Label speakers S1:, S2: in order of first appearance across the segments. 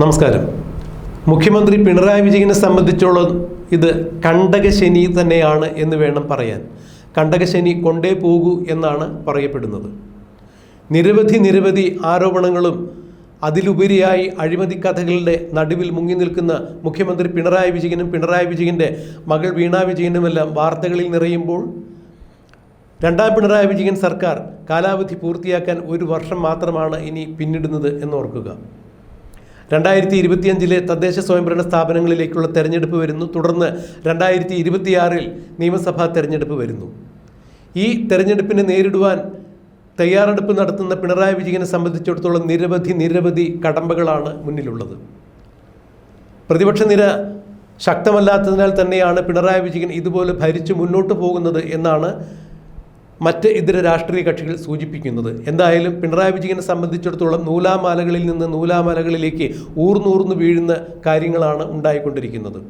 S1: നമസ്കാരം മുഖ്യമന്ത്രി പിണറായി വിജയനെ സംബന്ധിച്ചോളം ഇത് കണ്ടകശനി തന്നെയാണ് എന്ന് വേണം പറയാൻ കണ്ടകശനി കൊണ്ടേ പോകൂ എന്നാണ് പറയപ്പെടുന്നത് നിരവധി നിരവധി ആരോപണങ്ങളും അതിലുപരിയായി അഴിമതി കഥകളുടെ നടുവിൽ മുങ്ങി നിൽക്കുന്ന മുഖ്യമന്ത്രി പിണറായി വിജയനും പിണറായി വിജയൻ്റെ മകൾ വീണ വിജയനുമെല്ലാം വാർത്തകളിൽ നിറയുമ്പോൾ രണ്ടാം പിണറായി വിജയൻ സർക്കാർ കാലാവധി പൂർത്തിയാക്കാൻ ഒരു വർഷം മാത്രമാണ് ഇനി പിന്നിടുന്നത് എന്നോർക്കുക രണ്ടായിരത്തി ഇരുപത്തിയഞ്ചിലെ തദ്ദേശ സ്വയംഭരണ സ്ഥാപനങ്ങളിലേക്കുള്ള തെരഞ്ഞെടുപ്പ് വരുന്നു തുടർന്ന് രണ്ടായിരത്തി ഇരുപത്തിയാറിൽ നിയമസഭാ തെരഞ്ഞെടുപ്പ് വരുന്നു ഈ തെരഞ്ഞെടുപ്പിനെ നേരിടുവാൻ തയ്യാറെടുപ്പ് നടത്തുന്ന പിണറായി വിജയനെ സംബന്ധിച്ചിടത്തോളം നിരവധി നിരവധി കടമ്പകളാണ് മുന്നിലുള്ളത് പ്രതിപക്ഷ നിര ശക്തമല്ലാത്തതിനാൽ തന്നെയാണ് പിണറായി വിജയൻ ഇതുപോലെ ഭരിച്ചു മുന്നോട്ട് പോകുന്നത് എന്നാണ് മറ്റ് ഇതര രാഷ്ട്രീയ കക്ഷികൾ സൂചിപ്പിക്കുന്നത് എന്തായാലും പിണറായി വിജയനെ സംബന്ധിച്ചിടത്തോളം നൂലാമാലകളിൽ നിന്ന് നൂലാമാലകളിലേക്ക് ഊർന്നൂർന്ന് വീഴുന്ന കാര്യങ്ങളാണ് ഉണ്ടായിക്കൊണ്ടിരിക്കുന്നത്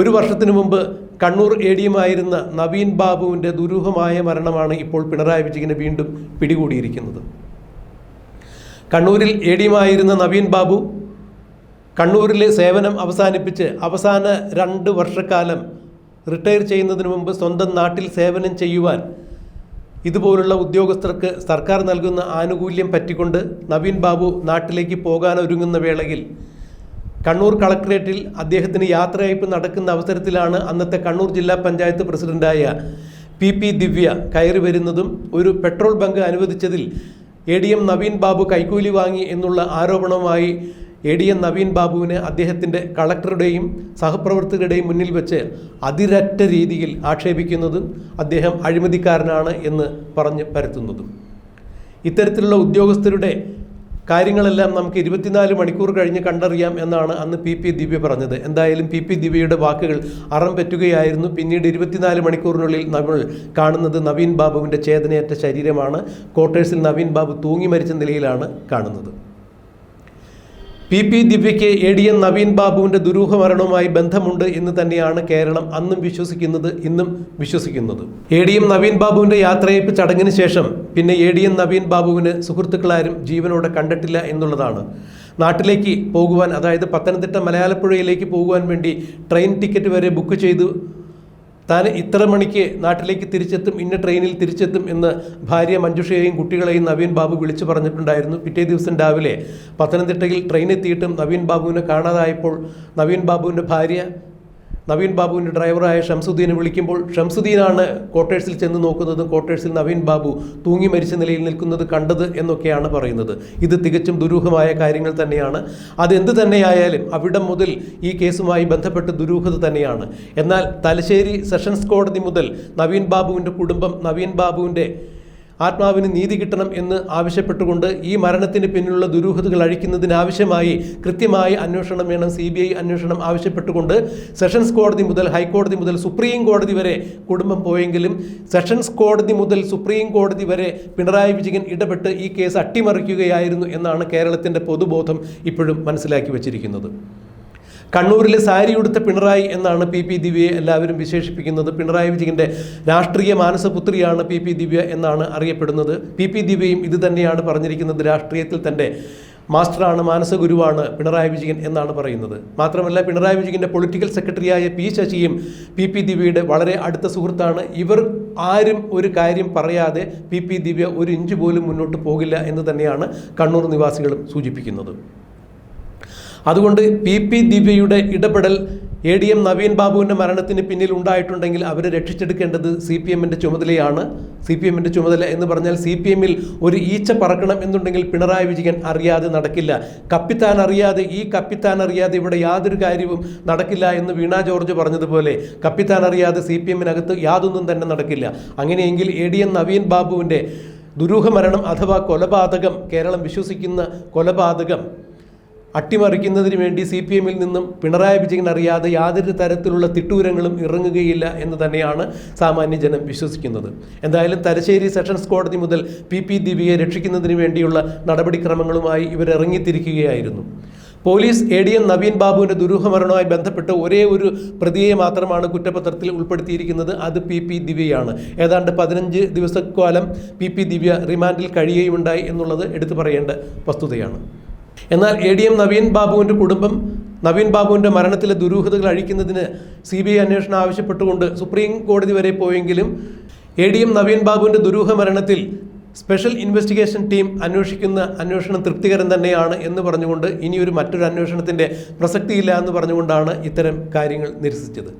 S1: ഒരു വർഷത്തിനു മുമ്പ് കണ്ണൂർ എ ആയിരുന്ന നവീൻ ബാബുവിൻ്റെ ദുരൂഹമായ മരണമാണ് ഇപ്പോൾ പിണറായി വിജയനെ വീണ്ടും പിടികൂടിയിരിക്കുന്നത് കണ്ണൂരിൽ എ ആയിരുന്ന നവീൻ ബാബു കണ്ണൂരിലെ സേവനം അവസാനിപ്പിച്ച് അവസാന രണ്ട് വർഷക്കാലം റിട്ടയർ ചെയ്യുന്നതിന് മുമ്പ് സ്വന്തം നാട്ടിൽ സേവനം ചെയ്യുവാൻ ഇതുപോലുള്ള ഉദ്യോഗസ്ഥർക്ക് സർക്കാർ നൽകുന്ന ആനുകൂല്യം പറ്റിക്കൊണ്ട് നവീൻ ബാബു നാട്ടിലേക്ക് പോകാനൊരുങ്ങുന്ന വേളയിൽ കണ്ണൂർ കളക്ടറേറ്റിൽ അദ്ദേഹത്തിന് യാത്രയയപ്പ് നടക്കുന്ന അവസരത്തിലാണ് അന്നത്തെ കണ്ണൂർ ജില്ലാ പഞ്ചായത്ത് പ്രസിഡന്റായ പി പി ദിവ്യ കയറി വരുന്നതും ഒരു പെട്രോൾ ബങ്ക് അനുവദിച്ചതിൽ A D M Naveen Babu കൈക്കൂലി വാങ്ങി എന്നുള്ള ആരോപണവുമായി എ ഡി എൻ നവീൻ ബാബുവിനെ അദ്ദേഹത്തിൻ്റെ കളക്ടറുടെയും സഹപ്രവർത്തകരുടെയും മുന്നിൽ വെച്ച് അതിരറ്റ രീതിയിൽ ആക്ഷേപിക്കുന്നതും അദ്ദേഹം അഴിമതിക്കാരനാണ് എന്ന് പറഞ്ഞ് പരത്തുന്നതും ഇത്തരത്തിലുള്ള ഉദ്യോഗസ്ഥരുടെ കാര്യങ്ങളെല്ലാം നമുക്ക് ഇരുപത്തിനാല് മണിക്കൂർ കഴിഞ്ഞ് കണ്ടറിയാം എന്നാണ് അന്ന് പി പി ദിവ്യ പറഞ്ഞത് എന്തായാലും പി പി ദിവ്യയുടെ വാക്കുകൾ അറം പറ്റുകയായിരുന്നു പിന്നീട് ഇരുപത്തിനാല് മണിക്കൂറിനുള്ളിൽ നമ്മൾ കാണുന്നത് നവീൻ ബാബുവിൻ്റെ ചേതനയേറ്റ ശരീരമാണ് ക്വാർട്ടേഴ്സിൽ നവീൻ ബാബു തൂങ്ങി മരിച്ച നിലയിലാണ് കാണുന്നത് പി പി ദിവ്യയ്ക്ക് എ ഡി എം നവീൻ ബാബുവിൻ്റെ ദുരൂഹമരണവുമായി ബന്ധമുണ്ട് എന്ന് തന്നെയാണ് കേരളം അന്നും വിശ്വസിക്കുന്നത് ഇന്നും വിശ്വസിക്കുന്നത് എ ഡി എം നവീൻ ബാബുവിൻ്റെ യാത്രയപ്പ് ചടങ്ങിന് ശേഷം പിന്നെ എ ഡി എം നവീൻ ബാബുവിന് സുഹൃത്തുക്കളാരും ജീവനോടെ കണ്ടിട്ടില്ല എന്നുള്ളതാണ് നാട്ടിലേക്ക് പോകുവാൻ അതായത് പത്തനംതിട്ട മലയാളപ്പുഴയിലേക്ക് പോകുവാൻ വേണ്ടി ട്രെയിൻ ടിക്കറ്റ് വരെ ബുക്ക് ചെയ്തു താൻ ഇത്ര മണിക്ക് നാട്ടിലേക്ക് തിരിച്ചെത്തും ഇന്ന ട്രെയിനിൽ തിരിച്ചെത്തും എന്ന് ഭാര്യ മഞ്ജുഷയെയും കുട്ടികളെയും നവീൻ ബാബു വിളിച്ചു പറഞ്ഞിട്ടുണ്ടായിരുന്നു പിറ്റേ ദിവസം രാവിലെ പത്തനംതിട്ടയിൽ ട്രെയിൻ എത്തിയിട്ടും നവീൻ ബാബുവിനെ കാണാതായപ്പോൾ നവീൻ ബാബുവിൻ്റെ ഭാര്യ നവീൻ ബാബുവിൻ്റെ ഡ്രൈവറായ ഷംസുദ്ദീനെ വിളിക്കുമ്പോൾ ഷംസുദ്ദീനാണ് ക്വാർട്ടേഴ്സിൽ ചെന്ന് നോക്കുന്നതും ക്വാർട്ടേഴ്സിൽ നവീൻ ബാബു തൂങ്ങി മരിച്ച നിലയിൽ നിൽക്കുന്നത് കണ്ടത് എന്നൊക്കെയാണ് പറയുന്നത് ഇത് തികച്ചും ദുരൂഹമായ കാര്യങ്ങൾ തന്നെയാണ് അതെന്ത് തന്നെയായാലും അവിടം മുതൽ ഈ കേസുമായി ബന്ധപ്പെട്ട് ദുരൂഹത തന്നെയാണ് എന്നാൽ തലശ്ശേരി സെഷൻസ് കോടതി മുതൽ നവീൻ ബാബുവിൻ്റെ കുടുംബം നവീൻ ബാബുവിൻ്റെ ആത്മാവിന് നീതി കിട്ടണം എന്ന് ആവശ്യപ്പെട്ടുകൊണ്ട് ഈ മരണത്തിന് പിന്നിലുള്ള ദുരൂഹതകൾ അഴിക്കുന്നതിനാവശ്യമായി കൃത്യമായി അന്വേഷണം വേണം സി ബി ഐ അന്വേഷണം ആവശ്യപ്പെട്ടുകൊണ്ട് സെഷൻസ് കോടതി മുതൽ ഹൈക്കോടതി മുതൽ സുപ്രീം കോടതി വരെ കുടുംബം പോയെങ്കിലും സെഷൻസ് കോടതി മുതൽ സുപ്രീം കോടതി വരെ പിണറായി വിജയൻ ഇടപെട്ട് ഈ കേസ് അട്ടിമറിക്കുകയായിരുന്നു എന്നാണ് കേരളത്തിൻ്റെ പൊതുബോധം ഇപ്പോഴും മനസ്സിലാക്കി വച്ചിരിക്കുന്നത് കണ്ണൂരിലെ സാരി ഉടുത്ത പിണറായി എന്നാണ് പി പി ദിവ്യയെ എല്ലാവരും വിശേഷിപ്പിക്കുന്നത് പിണറായി വിജയൻ്റെ രാഷ്ട്രീയ മാനസപുത്രിയാണ് പി പി ദിവ്യ എന്നാണ് അറിയപ്പെടുന്നത് പി പി ദിവ്യയും ഇത് തന്നെയാണ് പറഞ്ഞിരിക്കുന്നത് രാഷ്ട്രീയത്തിൽ തൻ്റെ മാസ്റ്ററാണ് മാനസഗുരുവാണ് പിണറായി വിജയൻ എന്നാണ് പറയുന്നത് മാത്രമല്ല പിണറായി വിജയൻ്റെ പൊളിറ്റിക്കൽ സെക്രട്ടറിയായ പി ശശിയും പി പി ദിവ്യയുടെ വളരെ അടുത്ത സുഹൃത്താണ് ഇവർ ആരും ഒരു കാര്യം പറയാതെ പി പി ദിവ്യ ഒരു ഇഞ്ച് പോലും മുന്നോട്ട് പോകില്ല എന്ന് തന്നെയാണ് കണ്ണൂർ നിവാസികളും സൂചിപ്പിക്കുന്നത് അതുകൊണ്ട് പി പി ദിവ്യയുടെ ഇടപെടൽ എ ഡി എം നവീൻ ബാബുവിൻ്റെ മരണത്തിന് പിന്നിൽ ഉണ്ടായിട്ടുണ്ടെങ്കിൽ അവരെ രക്ഷിച്ചെടുക്കേണ്ടത് സി പി എമ്മിൻ്റെ ചുമതലയാണ് സി പി എമ്മിൻ്റെ ചുമതല എന്ന് പറഞ്ഞാൽ സി പി എമ്മിൽ ഒരു ഈച്ച പറക്കണം എന്നുണ്ടെങ്കിൽ പിണറായി വിജയൻ അറിയാതെ നടക്കില്ല കപ്പിത്താൻ അറിയാതെ ഈ കപ്പിത്താൻ അറിയാതെ ഇവിടെ യാതൊരു കാര്യവും നടക്കില്ല എന്ന് വീണ ജോർജ് പറഞ്ഞതുപോലെ കപ്പിത്താൻ അറിയാതെ സി പി എമ്മിനകത്ത് യാതൊന്നും തന്നെ നടക്കില്ല അങ്ങനെയെങ്കിൽ എ ഡി എം നവീൻ ബാബുവിൻ്റെ ദുരൂഹമരണം അഥവാ കൊലപാതകം കേരളം വിശ്വസിക്കുന്ന കൊലപാതകം അട്ടിമറിക്കുന്നതിന് വേണ്ടി സി പി എമ്മിൽ നിന്നും പിണറായി വിജയൻ അറിയാതെ യാതൊരു തരത്തിലുള്ള തിട്ടൂരങ്ങളും ഇറങ്ങുകയില്ല എന്ന് തന്നെയാണ് സാമാന്യ ജനം വിശ്വസിക്കുന്നത് എന്തായാലും തലശ്ശേരി സെഷൻസ് കോടതി മുതൽ പി പി ദീപികയെ രക്ഷിക്കുന്നതിന് വേണ്ടിയുള്ള നടപടിക്രമങ്ങളുമായി ഇവരിറങ്ങിത്തിരിക്കുകയായിരുന്നു police A D M Naveen ബാബുവിൻ്റെ ദുരൂഹമരണവുമായി ബന്ധപ്പെട്ട് ഒരേ ഒരു പ്രതിയെ മാത്രമാണ് കുറ്റപത്രത്തിൽ ഉൾപ്പെടുത്തിയിരിക്കുന്നത് അത് പി പി ദിവ്യയാണ് ഏതാണ്ട് പതിനഞ്ച് ദിവസക്കാലം പി പി ദിവ്യ റിമാൻഡിൽ കഴിയുകയുണ്ടായി എന്നുള്ളത് എടുത്തു പറയേണ്ട വസ്തുതയാണ് എന്നാൽ എ ഡി എം നവീൻ ബാബുവിൻ്റെ കുടുംബം നവീൻ ബാബുവിൻ്റെ മരണത്തിലെ ദുരൂഹതകൾ അഴിക്കുന്നതിന് സി ബി ഐ അന്വേഷണം ആവശ്യപ്പെട്ടുകൊണ്ട് സുപ്രീം കോടതി വരെ പോയെങ്കിലും എ ഡി എം നവീൻ ബാബുവിൻ്റെ ദുരൂഹ മരണത്തിൽ സ്പെഷ്യൽ ഇൻവെസ്റ്റിഗേഷൻ ടീം അന്വേഷിക്കുന്ന അന്വേഷണം തൃപ്തികരം തന്നെയാണ് എന്ന് പറഞ്ഞുകൊണ്ട് ഇനിയൊരു മറ്റൊരു അന്വേഷണത്തിൻ്റെ പ്രസക്തിയില്ല എന്ന് പറഞ്ഞുകൊണ്ടാണ് ഇത്തരം കാര്യങ്ങൾ നിരസിച്ചത്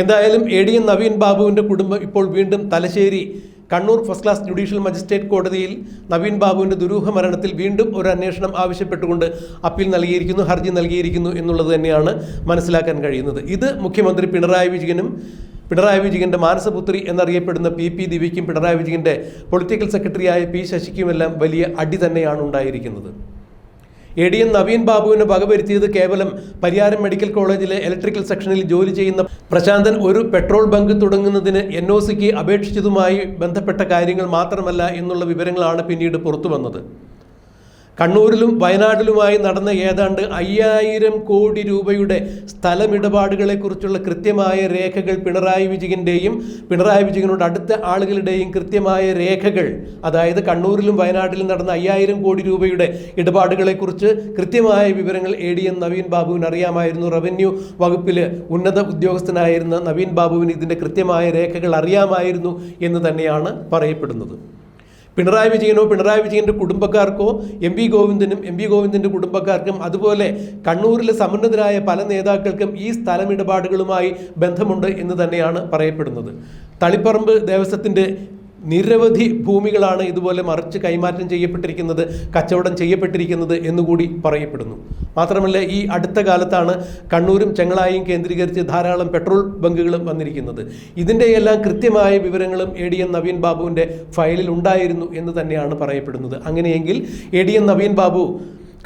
S1: എന്തായാലും എ ഡി എം നവീൻ ബാബുവിൻ്റെ കുടുംബം ഇപ്പോൾ വീണ്ടും Thalassery Kannur first class judicial magistrate കോടതിയിൽ നവീൻ ബാബുവിൻ്റെ ദുരൂഹ മരണത്തിൽ വീണ്ടും ഒരു അന്വേഷണം ആവശ്യപ്പെട്ടുകൊണ്ട് അപ്പീൽ നൽകിയിരിക്കുന്നു ഹർജി നൽകിയിരിക്കുന്നു എന്നുള്ളത് തന്നെയാണ് മനസ്സിലാക്കാൻ കഴിയുന്നത് ഇത് മുഖ്യമന്ത്രി പിണറായി വിജയനും പിണറായി വിജയൻ്റെ മാനസപുത്രി എന്നറിയപ്പെടുന്ന പി പി ദിവിക്കും പിണറായി വിജയൻ്റെ പൊളിറ്റിക്കൽ സെക്രട്ടറിയായ പി ശശിക്കുമെല്ലാം വലിയ അടി തന്നെയാണ് ഉണ്ടായിരിക്കുന്നത് എ ഡി എം നവീൻ ബാബുവിന് വകവരുത്തിയത് കേവലം പരിയാരം മെഡിക്കൽ കോളേജിലെ ഇലക്ട്രിക്കൽ സെക്ഷനിൽ ജോലി ചെയ്യുന്ന പ്രശാന്തൻ ഒരു പെട്രോൾ ബങ്ക് തുടങ്ങുന്നതിന് എൻ ഒ സിക്ക് അപേക്ഷിച്ചതുമായി ബന്ധപ്പെട്ട കാര്യങ്ങൾ മാത്രമല്ല എന്നുള്ള വിവരങ്ങളാണ് പിന്നീട് പുറത്തു വന്നത് കണ്ണൂരിലും വയനാട്ടിലുമായി നടന്ന ഏതാണ്ട് അയ്യായിരം കോടി രൂപയുടെ സ്ഥലമിടപാടുകളെക്കുറിച്ചുള്ള കൃത്യമായ രേഖകൾ പിണറായി വിജയൻ്റെയും പിണറായി വിജയനോട് അടുത്ത ആളുകളുടെയും കൃത്യമായ രേഖകൾ അതായത് കണ്ണൂരിലും വയനാട്ടിലും നടന്ന അയ്യായിരം കോടി രൂപയുടെ ഇടപാടുകളെക്കുറിച്ച് കൃത്യമായ വിവരങ്ങൾ എ ഡി എം നവീൻ ബാബുവിന് അറിയാമായിരുന്നു റവന്യൂ വകുപ്പിൽ ഉന്നത ഉദ്യോഗസ്ഥനായിരുന്ന നവീൻ ബാബുവിന് ഇതിൻ്റെ കൃത്യമായ രേഖകൾ അറിയാമായിരുന്നു എന്ന് തന്നെയാണ് പറയപ്പെടുന്നത് പിണറായി വിജയനോ പിണറായി വിജയൻ്റെ കുടുംബക്കാർക്കോ എം വി ഗോവിന്ദനും എം വി ഗോവിന്ദൻ്റെ കുടുംബക്കാർക്കും അതുപോലെ കണ്ണൂരിലെ സമുന്നതരായ പല നേതാക്കൾക്കും ഈ സ്ഥലമിടപാടുകളുമായി ബന്ധമുണ്ട് എന്ന് തന്നെയാണ് പറയപ്പെടുന്നത് തളിപ്പറമ്പ് ദേവസ്വത്തിൻ്റെ നിരവധി ഭൂമികളാണ് ഇതുപോലെ മറിച്ച് കൈമാറ്റം ചെയ്യപ്പെട്ടിരിക്കുന്നത് കച്ചവടം ചെയ്യപ്പെട്ടിരിക്കുന്നത് എന്നുകൂടി പറയപ്പെടുന്നു മാത്രമല്ല ഈ അടുത്ത കാലത്താണ് കണ്ണൂരും ചെങ്ങളായും കേന്ദ്രീകരിച്ച് ധാരാളം പെട്രോൾ ബങ്കുകളും വന്നിരിക്കുന്നത് ഇതിൻ്റെയെല്ലാം കൃത്യമായ വിവരങ്ങളും എ ഡി എം നവീൻ ബാബുവിൻ്റെ ഫയലിൽ ഉണ്ടായിരുന്നു എന്ന് തന്നെയാണ് പറയപ്പെടുന്നത് അങ്ങനെയെങ്കിൽ A D M Naveen Babu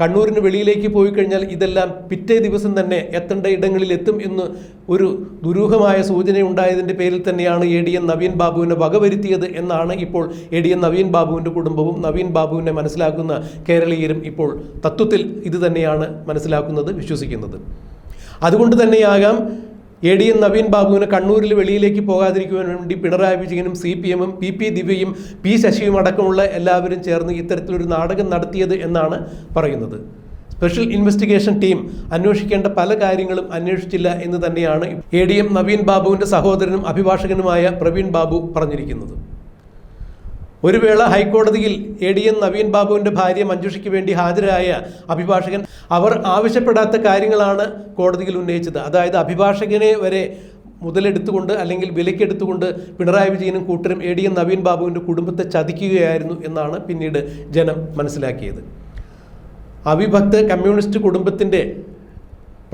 S1: കണ്ണൂരിന് വെളിയിലേക്ക് പോയി കഴിഞ്ഞാൽ ഇതെല്ലാം പിറ്റേ ദിവസം തന്നെ എത്തേണ്ട ഇടങ്ങളിൽ എത്തും എന്ന് ഒരു ദുരൂഹമായ സൂചന ഉണ്ടായതിൻ്റെ പേരിൽ തന്നെയാണ് എ ഡി എൻ നവീൻ ബാബുവിനെ വകവരുത്തിയത് എന്നാണ് ഇപ്പോൾ എ ഡി എൻ നവീൻ ബാബുവിൻ്റെ കുടുംബവും നവീൻ ബാബുവിനെ മനസ്സിലാക്കുന്ന കേരളീയരും ഇപ്പോൾ തത്വത്തിൽ ഇത് തന്നെയാണ് മനസ്സിലാക്കുന്നത് വിശ്വസിക്കുന്നത് അതുകൊണ്ട് തന്നെയാകാം എ ഡി എം നവീൻ ബാബുവിന് കണ്ണൂരിൽ വെളിയിലേക്ക് പോകാതിരിക്കുവാൻ വേണ്ടി പിണറായി വിജയനും സി പി എമ്മും പി പി ദിവ്യയും പി ശശിയും അടക്കമുള്ള എല്ലാവരും ചേർന്ന് ഇത്തരത്തിലൊരു നാടകം നടത്തിയത് എന്നാണ് പറയുന്നത് സ്പെഷ്യൽ ഇൻവെസ്റ്റിഗേഷൻ ടീം അന്വേഷിക്കേണ്ട പല കാര്യങ്ങളും അന്വേഷിച്ചില്ല എന്ന് തന്നെയാണ് എ ഡി എം നവീൻ ബാബുവിൻ്റെ സഹോദരനും അഭിഭാഷകനുമായ പ്രവീൺ ബാബു പറഞ്ഞിരിക്കുന്നത് ഒരു വേള ഹൈക്കോടതിയിൽ എ ഡി എൻ നവീൻ ബാബുവിൻ്റെ ഭാര്യ മഞ്ജുഷയ്ക്ക് വേണ്ടി ഹാജരായ അഭിഭാഷകൻ അവർ ആവശ്യപ്പെടാത്ത കാര്യങ്ങളാണ് കോടതിയിൽ ഉന്നയിച്ചത് അതായത് അഭിഭാഷകനെ വരെ മുതലെടുത്തുകൊണ്ട് അല്ലെങ്കിൽ വിലക്കെടുത്തുകൊണ്ട് പിണറായി വിജയനും കൂട്ടരും എ ഡി എൻ നവീൻ ബാബുവിൻ്റെ കുടുംബത്തെ ചതിക്കുകയായിരുന്നു എന്നാണ് പിന്നീട് ജനം മനസ്സിലാക്കിയത് അവിഭക്ത കമ്മ്യൂണിസ്റ്റ് കുടുംബത്തിൻ്റെ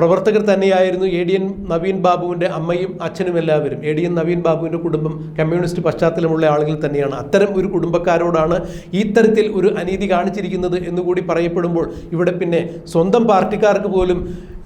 S1: പ്രവർത്തകർ തന്നെയായിരുന്നു എ ഡി എൻ നവീൻ ബാബുവിൻ്റെ അമ്മയും അച്ഛനും എല്ലാവരും എ ഡി എൻ നവീൻ ബാബുവിൻ്റെ കുടുംബം കമ്മ്യൂണിസ്റ്റ് പശ്ചാത്തലമുള്ള ആളുകൾ തന്നെയാണ് അത്തരം ഒരു കുടുംബക്കാരോടാണ് ഈ തരത്തിൽ ഒരു അനീതി കാണിച്ചിരിക്കുന്നത് എന്നുകൂടി പറയപ്പെടുമ്പോൾ ഇവിടെ പിന്നെ സ്വന്തം പാർട്ടിക്കാർക്ക് പോലും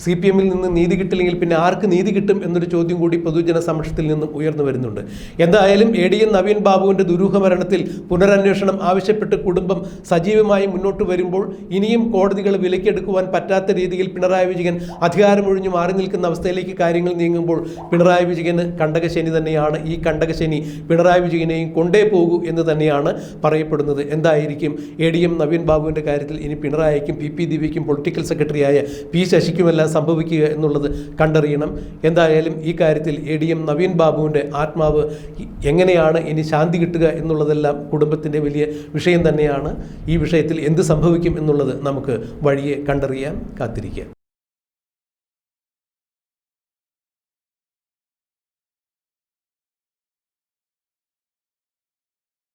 S1: സി പി എമ്മിൽ നിന്ന് നീതി കിട്ടില്ലെങ്കിൽ പിന്നെ ആർക്ക് നീതി കിട്ടും എന്നൊരു ചോദ്യം കൂടി പൊതുജന സമക്ഷത്തിൽ നിന്നും ഉയർന്നു വരുന്നുണ്ട് എന്തായാലും എ ഡി എൻ നവീൻ ബാബുവിൻ്റെ ദുരൂഹ മരണത്തിൽ പുനരന്വേഷണം ആവശ്യപ്പെട്ട് കുടുംബം സജീവമായി മുന്നോട്ട് വരുമ്പോൾ ഇനിയും കോടതികൾ വിലക്കെടുക്കുവാൻ പറ്റാത്ത രീതിയിൽ പിണറായി വിജയൻ അധികാരം അധികാരമൊഴിഞ്ഞ് മാറി നിൽക്കുന്ന അവസ്ഥയിലേക്ക് കാര്യങ്ങൾ നീങ്ങുമ്പോൾ പിണറായി വിജയന് കണ്ടകശനി തന്നെയാണ് ഈ കണ്ടകശനി പിണറായി വിജയനെയും കൊണ്ടേ പോകൂ എന്ന് തന്നെയാണ് പറയപ്പെടുന്നത് എന്തായിരിക്കും എ ഡി എം നവീൻ ബാബുവിൻ്റെ കാര്യത്തിൽ ഇനി പിണറായിക്കും പി പി ദീപിക്കും പൊളിറ്റിക്കൽ സെക്രട്ടറിയായ പി ശശിക്കുമെല്ലാം സംഭവിക്കുക എന്നുള്ളത് കണ്ടറിയണം എന്തായാലും ഈ കാര്യത്തിൽ എ ഡി എം നവീൻ ബാബുവിൻ്റെ ആത്മാവ് എങ്ങനെയാണ് ഇനി ശാന്തി കിട്ടുക എന്നുള്ളതെല്ലാം കുടുംബത്തിൻ്റെ വലിയ വിഷയം തന്നെയാണ് ഈ വിഷയത്തിൽ എന്ത് സംഭവിക്കും എന്നുള്ളത് നമുക്ക് വഴിയെ കണ്ടറിയാൻ കാത്തിരിക്കുക